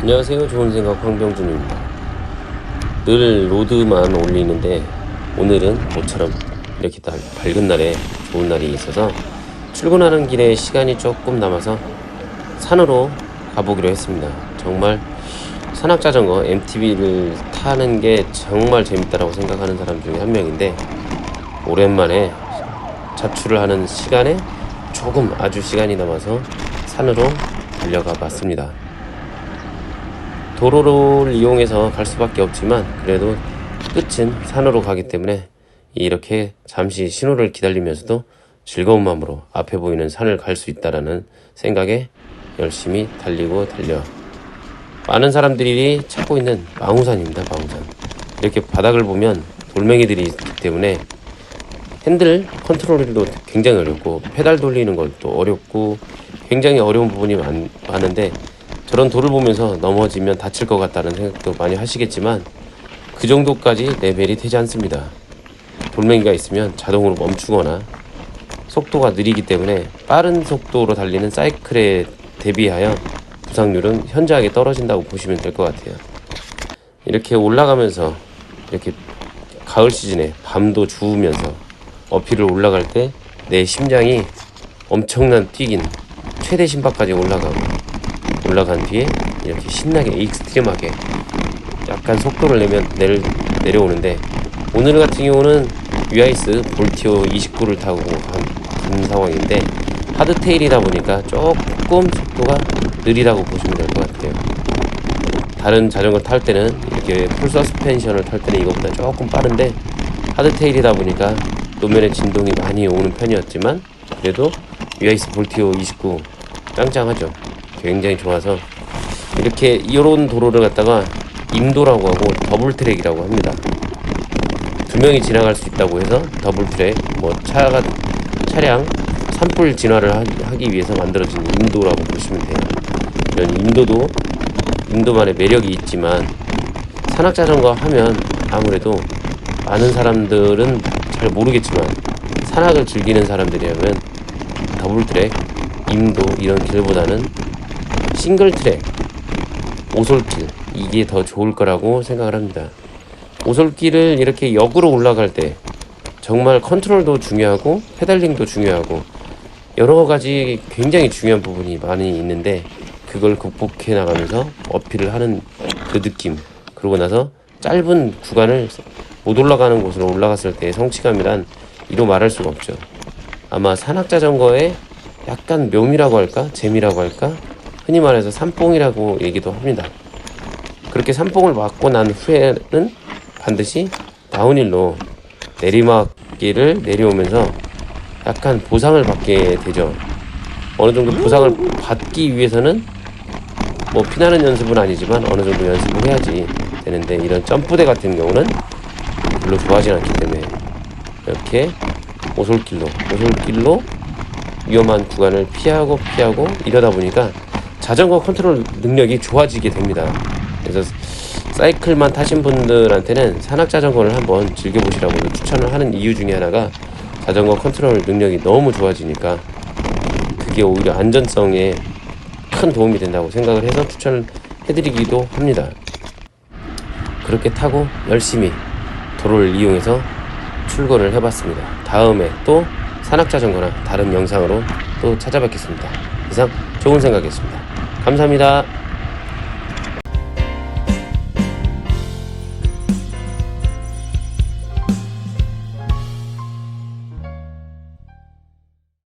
안녕하세요. 좋은 생각 황병준입니다. 늘 로드만 올리는데 오늘은 모처럼 이렇게 날, 밝은 날에 좋은 날이 있어서 출근하는 길에 시간이 조금 남아서 산으로 가보기로 했습니다. 정말 산악자전거 MTB를 타는 게 정말 재밌다라고 생각하는 사람 중에 한 명인데 오랜만에 자출을 하는 시간에 조금 아주 시간이 남아서 산으로 달려가 봤습니다. 도로를 이용해서 갈 수밖에 없지만 그래도 끝은 산으로 가기 때문에 이렇게 잠시 신호를 기다리면서도 즐거운 마음으로 앞에 보이는 산을 갈 수 있다라는 생각에 열심히 달리고 달려 많은 사람들이 찾고 있는 망우산입니다. 망우산 이렇게 바닥을 보면 돌멩이들이 있기 때문에 핸들 컨트롤도 굉장히 어렵고 페달 돌리는 것도 어렵고 굉장히 어려운 부분이 많, 많은데 저런 돌을 보면서 넘어지면 다칠 것 같다는 생각도 많이 하시겠지만 그 정도까지 레벨이 되지 않습니다. 돌멩이가 있으면 자동으로 멈추거나 속도가 느리기 때문에 빠른 속도로 달리는 사이클에 대비하여 부상률은 현저하게 떨어진다고 보시면 될 것 같아요. 이렇게 올라가면서 이렇게 가을 시즌에 밤도 주우면서 어필을 올라갈 때 내 심장이 엄청난 뛰긴 최대 심박까지 올라가고 올라간 뒤에 이렇게 신나게 익스트림하게 약간 속도를 내면 내려, 내려오는데 오늘 같은 경우는 위아이스 볼티오 29를 타고 간, 간 상황인데 하드테일이다 보니까 조금 속도가 느리다고 보시면 될 것 같아요. 다른 자전거 탈 때는 이렇게 풀 서스펜션을 탈 때는 이것보다 조금 빠른데 하드테일이다 보니까 노면에 진동이 많이 오는 편이었지만 그래도 위아이스 볼티오 29 짱짱하죠. 굉장히 좋아서 이렇게 이런 도로를 갖다가 임도라고 하고 더블 트랙이라고 합니다. 두 명이 지나갈 수 있다고 해서 더블 트랙 뭐 차가 차량 산불 진화를 하- 하기 위해서 만들어진 임도라고 보시면 돼요. 이런 임도도 임도만의 매력이 있지만 산악 자전거 하면 아무래도 많은 사람들은 잘 모르겠지만 산악을 즐기는 사람들이라면 더블 트랙, 임도 이런 길보다는 싱글 트랙, 오솔길 이게 더 좋을 거라고 생각을 합니다. 오솔길을 이렇게 역으로 올라갈 때 정말 컨트롤도 중요하고 페달링도 중요하고 여러 가지 굉장히 중요한 부분이 많이 있는데 그걸 극복해 나가면서 어필을 하는 그 느낌 그러고 나서 짧은 구간을 못 올라가는 곳으로 올라갔을 때의 성취감이란 이로 말할 수가 없죠. 아마 산악자전거의 약간 묘미라고 할까 재미라고 할까 흔히 말해서 산뽕이라고 얘기도 합니다. 그렇게 산뽕을 맞고 난 후에는 반드시 다운힐로 내리막길을 내려오면서 약간 보상을 받게 되죠. 어느 정도 보상을 받기 위해서는 뭐 피나는 연습은 아니지만 어느 정도 연습을 해야지 되는데 이런 점프대 같은 경우는 별로 좋아하지 않기 때문에 이렇게 오솔길로 오솔길로 위험한 구간을 피하고 피하고 이러다 보니까 자전거 컨트롤 능력이 좋아지게 됩니다. 그래서 사이클만 타신 분들한테는 산악 자전거를 한번 즐겨보시라고 추천을 하는 이유 중에 하나가 자전거 컨트롤 능력이 너무 좋아지니까 그게 오히려 안전성에 큰 도움이 된다고 생각을 해서 추천을 해드리기도 합니다. 그렇게 타고 열심히 도로를 이용해서 출근을 해봤습니다. 다음에 또 산악자전거나 다른 영상으로 또 찾아뵙겠습니다. 이상 좋은 생각이었습니다. 감사합니다.